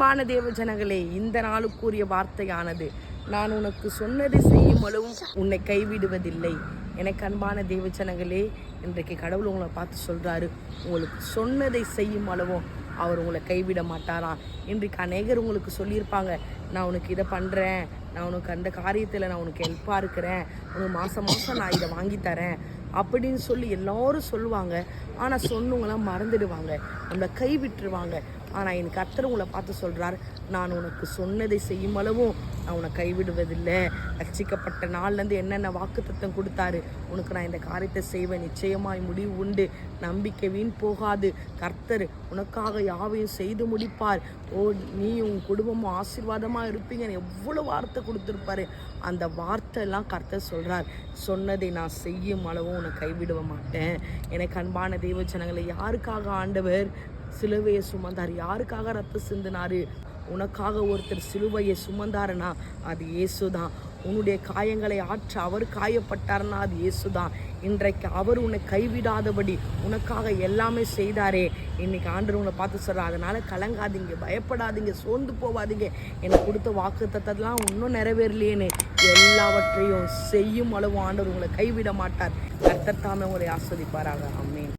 அன்பான தேவ ஜனங்களே இந்த நாளுக்குரிய வார்த்தையானது. நான் உனக்கு சொன்னதை செய்யும் அளவும் உன்னை கைவிடுவதில்லை. எனக்கு அன்பான தேவ ஜனங்களே இன்றைக்கு கடவுள் உங்களை பார்த்து சொல்கிறாரு உங்களுக்கு சொன்னதை செய்யும் அளவும் அவர் உங்களை கைவிட மாட்டாராம் இன்றைக்கு அநேகர் உங்களுக்கு சொல்லியிருப்பாங்க நான் உனக்கு இதை பண்ணுறேன் நான் உனக்கு அந்த காரியத்தில் நான் உனக்கு ஹெல்ப்பாக இருக்கிறேன் உனக்கு மாதம் மாதம் நான் இதை வாங்கித்தரேன் அப்படின்னு சொல்லி எல்லோரும் சொல்லுவாங்க. ஆனால் சொன்னவங்களாம் மறந்துடுவாங்க நம்மளை கைவிட்டுருவாங்க. ஆனால் என் கர்த்தர் உங்களை பார்த்து சொல்கிறார் நான் உனக்கு சொன்னதை செய்யும் அளவும் நான் உன்னை கைவிடுவதில்லை. ரட்சிக்கப்பட்ட நாள்லேருந்து என்னென்ன வாக்குத்தத்தம் கொடுத்தாரு உனக்கு நான் இந்த காரியத்தை செய்வேன். நிச்சயமாய் முடிவு உண்டு. நம்பிக்கை வீண் போகாது. கர்த்தர் உனக்காக யாவையும் செய்து முடிப்பார். ஓ நீ உன் குடும்பமும் ஆசீர்வாதமாக இருப்பீங்கன்னு எவ்வளோ வார்த்தை கொடுத்துருப்பாரு. அந்த வார்த்தைலாம் கர்த்தர் சொல்கிறார் சொன்னதை நான் செய்யும் அளவும் உன்னை கைவிட மாட்டேன். எனக்கு அன்பான தெய்வ ஜனங்களை யாருக்காக ஆண்டவர் சிலுவையை சுமந்தார். யாருக்காக ரத்த சிந்தினாரு? உனக்காக ஒருத்தர் சிலுவையை சுமந்தாருன்னா அது இயேசுதான். உன்னுடைய காயங்களை ஆற்ற அவர் காயப்பட்டார்னா அது இயேசுதான். இன்றைக்கு அவர் உன்னை கைவிடாதபடி உனக்காக எல்லாமே செய்தாரே. இன்னைக்கு ஆண்டு உங்களை பார்த்து சொல்கிறார் அதனால கலங்காதீங்க பயப்படாதீங்க சோர்ந்து போவாதீங்க. எனக்கு கொடுத்த வாக்கு தத்தெல்லாம் இன்னும் நிறைவேறலையேன்னு எல்லாவற்றையும் செய்யும் அளவு ஆண்டவர் உங்களை கைவிட மாட்டார். கர்த்தர் தாமே உங்களை ஆஸ்வதிப்பாராக. அம்மேன்